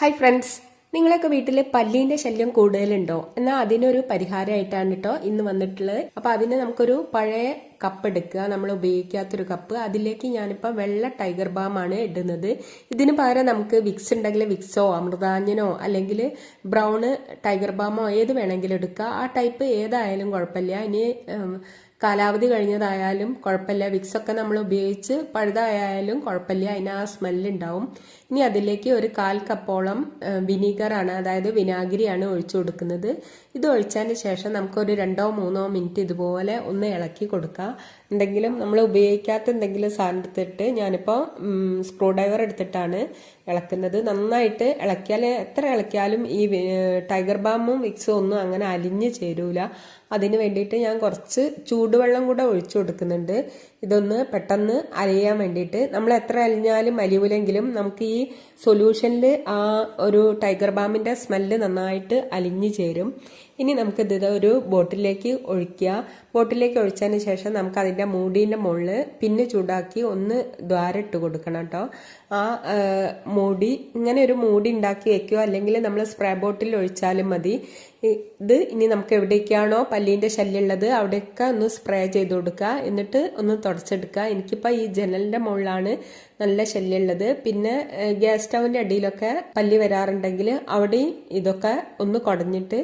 Hi friends നിങ്ങളൊക്കെ വീട്ടിൽ പല്ലീന്റെ ശല്യം കൂടുതലുണ്ടോ? എന്നാൽ അതിനൊരു പരിഹാരമായിട്ടാണ് കേട്ടോ ഇന്ന് വന്നിട്ടുള്ളത്. അപ്പോൾ അതിന് നമുക്കൊരു പഴയ കപ്പ് എടുക്കുക. നമ്മൾ ഉപയോഗിക്കാത്തൊരു കപ്പ് അതിലേക്ക് ഞാനിപ്പോൾ വെള്ള ടൈഗർ ബാം ആണ് ഇടുന്നത്. ഇതിന് പകരം നമുക്ക് വിക്സ് ഉണ്ടെങ്കിൽ വിക്സോ അമൃതാഞ്ജനോ അല്ലെങ്കിൽ ബ്രൗണ് ടൈഗർ ബാമോ ഏത് വേണമെങ്കിലും എടുക്കുക ആ ടൈപ്പ് ഏതായാലും കുഴപ്പമില്ല. ഇനി കാലാവധി കഴിഞ്ഞതായാലും കുഴപ്പമില്ല. വിക്സ് ഒക്കെ നമ്മൾ ഉപയോഗിച്ച് പഴുതായാലും കുഴപ്പമില്ല. അതിന് ആ സ്മെല്ലുണ്ടാവും ഇനി അതിലേക്ക് ഒരു കാൽ കപ്പോളം വിനീഗറാണ് അതായത് വിനാഗിരിയാണ് ഒഴിച്ചു കൊടുക്കുന്നത്. ഇത് ഒഴിച്ചതിന് ശേഷം നമുക്കൊരു രണ്ടോ മൂന്നോ മിനിറ്റ് ഇതുപോലെ ഒന്ന് ഇളക്കി കൊടുക്കാം. എന്തെങ്കിലും നമ്മൾ ഉപയോഗിക്കാത്ത എന്തെങ്കിലും സാധനം എടുത്തിട്ട് ഞാനിപ്പോൾ സ്ക്രൂ ഡ്രൈവർ എടുത്തിട്ടാണ് ഇളക്കുന്നത്. നന്നായിട്ട് ഇളക്കിയാൽ എത്ര ഇളക്കിയാലും ഈ ടൈഗർ ബാമും വിക്സും ഒന്നും അങ്ങനെ അലിഞ്ഞ് ചേരൂല. അതിന് വേണ്ടിയിട്ട് ഞാൻ കുറച്ച് ചൂടുവെള്ളം കൂടെ ഒഴിച്ചു കൊടുക്കുന്നുണ്ട്. ഇതൊന്ന് പെട്ടെന്ന് അലിയാൻ വേണ്ടിയിട്ട്. നമ്മൾ എത്ര അലിഞ്ഞാലും അലിയൂലെങ്കിലും നമുക്ക് ഈ സൊല്യൂഷനിൽ ആ ഒരു ടൈഗർ ബാമിന്റെ സ്മെല്ല് നന്നായിട്ട് അലിഞ്ഞ് ചേരും. ഇനി നമുക്കിത് ഒരു ബോട്ടിലേക്ക് ഒഴിക്കുക. ബോട്ടിലേക്ക് ഒഴിച്ചതിന് ശേഷം നമുക്ക് അതിന്റെ മൂടീന്റെ മുകളിൽ പിന്നെ ചൂടാക്കി ഒന്ന് ദ്വാരട്ട് കൊടുക്കണം കേട്ടോ. ആ മൂടി ഇങ്ങനെ ഒരു മൂടി ഉണ്ടാക്കി വെക്കുക. അല്ലെങ്കിൽ നമ്മൾ സ്പ്രേ ബോട്ടിൽ ഒഴിച്ചാലും മതി. ഇത് ഇനി നമുക്ക് എവിടേക്കാണോ പല്ലീന്റെ ശല്യം ഉള്ളത് അവിടെയൊക്കെ ഒന്ന് സ്പ്രേ ചെയ്ത് കൊടുക്കുക. എന്നിട്ട് ഒന്ന് തുടച്ചെടുക്കുക. എനിക്കിപ്പോൾ ഈ ജനലിന്റെ മുകളിലാണ് നല്ല ശല്യം ഉള്ളത് പിന്നെ ഗ്യാസ് സ്റ്റൗവിന്റെ അടിയിലൊക്കെ പല്ലി വരാറുണ്ടെങ്കിൽ അവിടെയും ഇതൊക്കെ ഒന്ന് കുടഞ്ഞിട്ട്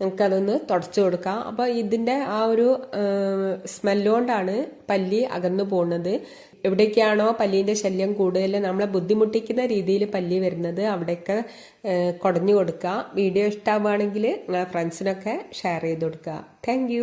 നമുക്കതൊന്ന് തുടച്ചു കൊടുക്കാം. അപ്പോൾ ഇതിന്റെ ആ ഒരു സ്മെല്ലോണ്ടാണ് പല്ലി അകന്നു പോകുന്നത്. എവിടേക്കാണോ പല്ലീന്റെ ശല്യം കൂടുതൽ നമ്മളെ ബുദ്ധിമുട്ടിക്കുന്ന രീതിയിൽ പല്ലി വരുന്നത് അവിടെയൊക്കെ കുടഞ്ഞു കൊടുക്കുക. വീഡിയോ ഇഷ്ടമാവുകയാണെങ്കിൽ നിങ്ങളെ ഫ്രണ്ട്സിനൊക്കെ ഷെയർ ചെയ്ത് കൊടുക്കുക. താങ്ക്